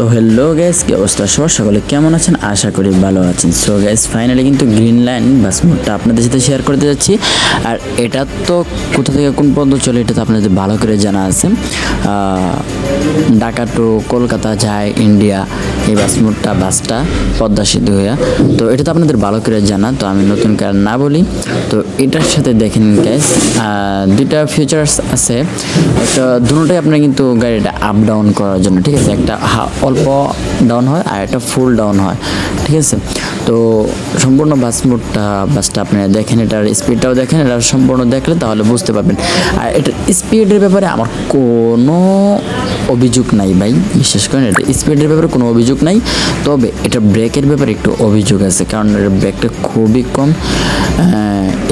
তো hello gas কি অবস্থা? সবার সকলে কেমন আছেন? আশা করি ভালো আছেন। সো গ্যাস ফাইনালি কিন্তু গ্রিন লাইন বাস মোডটা আপনাদের সাথে শেয়ার করতে যাচ্ছি। আর এটা তো কোথা থেকে কোন পর্যন্ত চলে, এটা তো আপনাদের ভালো করে জানা আছে। ঢাকা টু কলকাতা যায় ইন্ডিয়া এই বাস মোডটা বাসটা পদ্মা সেতু হইয়া তো এটা তো আপনাদের ভালো করে জানা, তো আমি নতুন কার না বলি। তো এটার সাথে দেখেন গ্যাস দুইটা ফিচার্স আছে। একটা দুটোটাই আপনার কিন্তু গাড়িটা আপ ডাউন করার জন্য, ঠিক আছে? একটা অল্প ডাউন হয় আর একটা ফুল ডাউন হয়, ঠিক আছে? তো সম্পূর্ণ বাস মোডটা বাসটা আপনারা দেখেন, এটার স্পিডটাও দেখেন এটা সম্পূর্ণ দেখলে তাহলে বুঝতে পারবেন। আর এটার স্পিডের ব্যাপারে আমার কোনো অভিযোগ নাই ভাই, বিশেষ করে এটা স্পিডের ব্যাপারে কোনো অভিযোগ নাই। তবে এটা ব্রেকের ব্যাপারে একটু অভিযোগ আছে, কারণ এর ব্রেকটা খুবই কম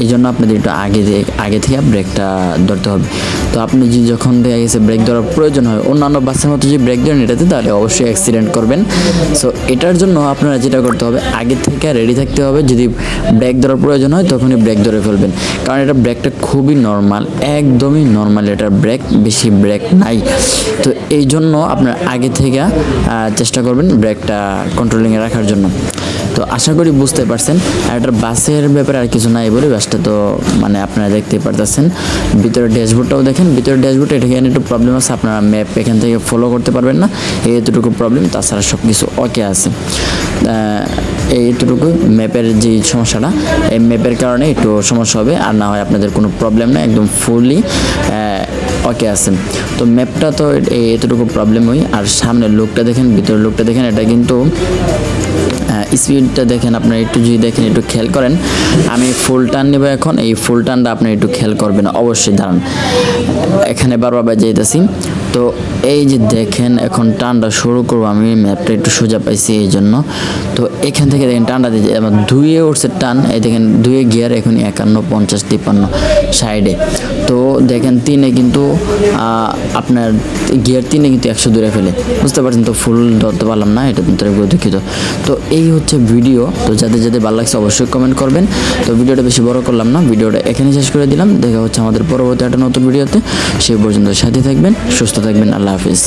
এই জন্য আপনাদের একটু আগে আগে থেকে ব্রেকটা ধরতে হবে। তো আপনি যে যখন দেখা গেছে ব্রেক ধরার প্রয়োজন হয়, অন্যান্য বাসের মতো যদি ব্রেক ধরেন এটাতে, তাহলে অবশ্যই অ্যাক্সিডেন্ট করবেন। সো এটার জন্য আপনারা যেটা করতে হবে, আগে থেকে রেডি থাকতে হবে। যদি ব্রেক ধরার প্রয়োজন হয়, তখনই ব্রেক ধরে ফেলবেন। কারণ এটা ব্রেকটা খুবই নর্মাল একদমই নর্মাল এটার ব্রেক বেশি ব্রেক নাই। তো এই জন্য আপনার আগে থেকে চেষ্টা করবেন ব্রেকটা কন্ট্রোলিংয়ে রাখার জন্য। তো আশা করি বুঝতে পারছেন। আর বাসের ব্যাপারে আর কিছু নাই বলে বাসটা তো মানে আপনারা দেখতেই পারতেছেন। ভিতরে ড্যাশবোর্ডটাও দেখেন। ভিতরে ড্যাশবোর্ড এটা এখানে একটু প্রবলেম আছে? আপনারা ম্যাপ এখান থেকে ফলো করতে পারবেন না। এতটুকু প্রবলেম তাছাড়া সব কিছু ওকে আছে। আহ, এই এতটুকু ম্যাপের যে সমস্যাটা এই ম্যাপের কারণে একটু সমস্যা হবে। আর না হয় আপনাদের কোনো প্রবলেম না একদম ফুললি ওকে আছে তো ম্যাপটা তো এতটুকু প্রবলেম হয় আর সামনের লোকটা দেখেন, ভিতরের লোকটা দেখেন, এটা কিন্তু স্পিডটা দেখেন আপনারা একটু যদি দেখেন, একটু খেয়াল করেন। আমি ফুল টান নেব এখন। এই ফুল টানটা আপনি একটু খেয়াল করবেন। অবশ্যই দাঁড়ান। এখানে বারবার বাজাইতেছি তো এই যে দেখেন, এখন টানটা শুরু করব আমি ম্যাপটা একটু সোজা পাইছি এই জন্য। তো এখান থেকে দেখেন টানটা দিয়ে আমার দুইয়ে উঠছে টান এই দেখেন দুইয়ে গিয়ার এখন একান্ন, পঞ্চাশ, তিপ্পান্ন সাইডে তো দেখেন তিনে কিন্তু আপনার গিয়ার তিনে কিন্তু একশো দূরে ফেলে। বুঝতে পারছেন তো, ফুল ধরতে পারলাম না, এটা তো দুঃখিত। তো এই হচ্ছে ভিডিও, তো যাদের যাদের ভালো লাগছে অবশ্যই কমেন্ট করবেন। তো ভিডিওটা বেশি বড় করলাম না, ভিডিওটা এখানে শেষ করে দিলাম। দেখা হচ্ছে আমাদের পরবর্তী একটা নতুন ভিডিওতে সেই পর্যন্ত সাথে থাকবেন, সুস্থ থাকবেন, আল্লাহ হাফিজ।